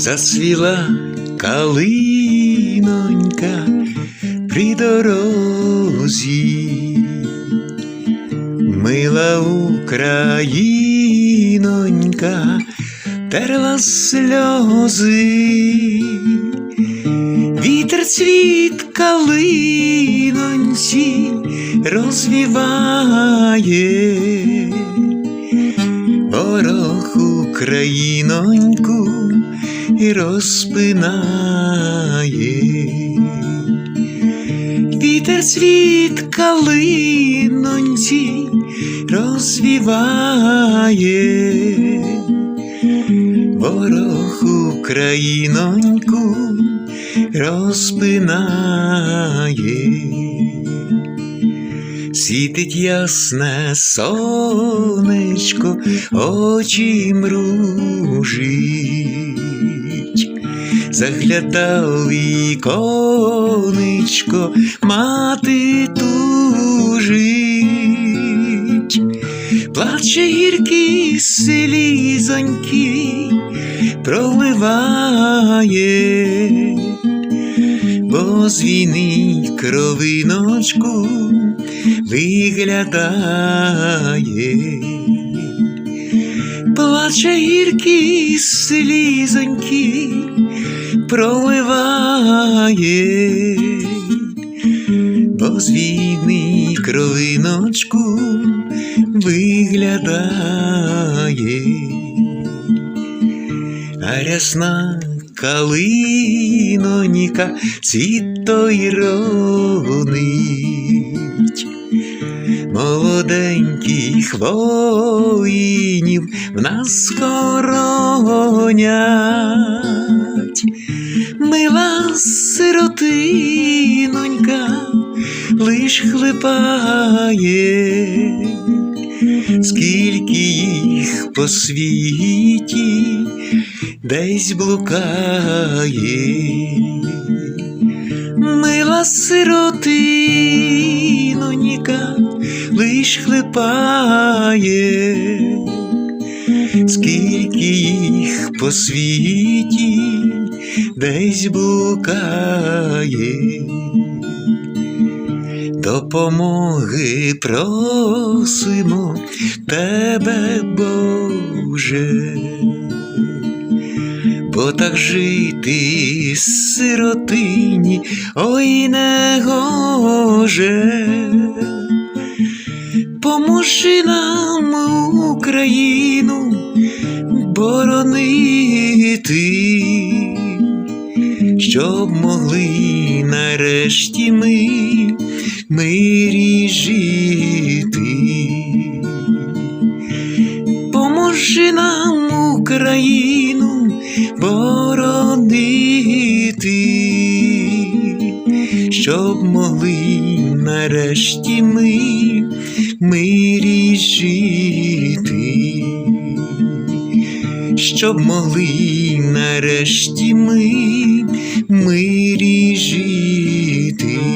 Зацвіла калинонька при дорозі, мила Українонька терла сльози, вітер цвіт калиноньці розвіває, ворог Україноньку і розпинає. Вітер світ калиноньці розвіває, ворог Україноньку розпинає. Світить ясне сонечко, очі мружить, заглядав віконечко, мати тужить, плаче гіркі слізоньки, проливає, бо з війни кровиночку виглядає, плаче гіркі слізоньки, проливає, бо з війни кровиночку виглядає, а рясна калиноніка цвіто й ронить. Молоденьких воїнів в нас хоронять, мила сиротинонька лиш хлипає, скільки їх по світі десь блукає, мила сиротиноніка лиш хлипає, скільки їх по світі десь блукає. Допомоги просимо тебе, Боже, бо так жити сиротині, ой не гоже, поможи нам Україну боронити, щоб могли нарешті ми мирі жити. Поможи нам Україну боронити, щоб могли нарешті ми мирі жити, щоб могли нарешті ми мирі жити.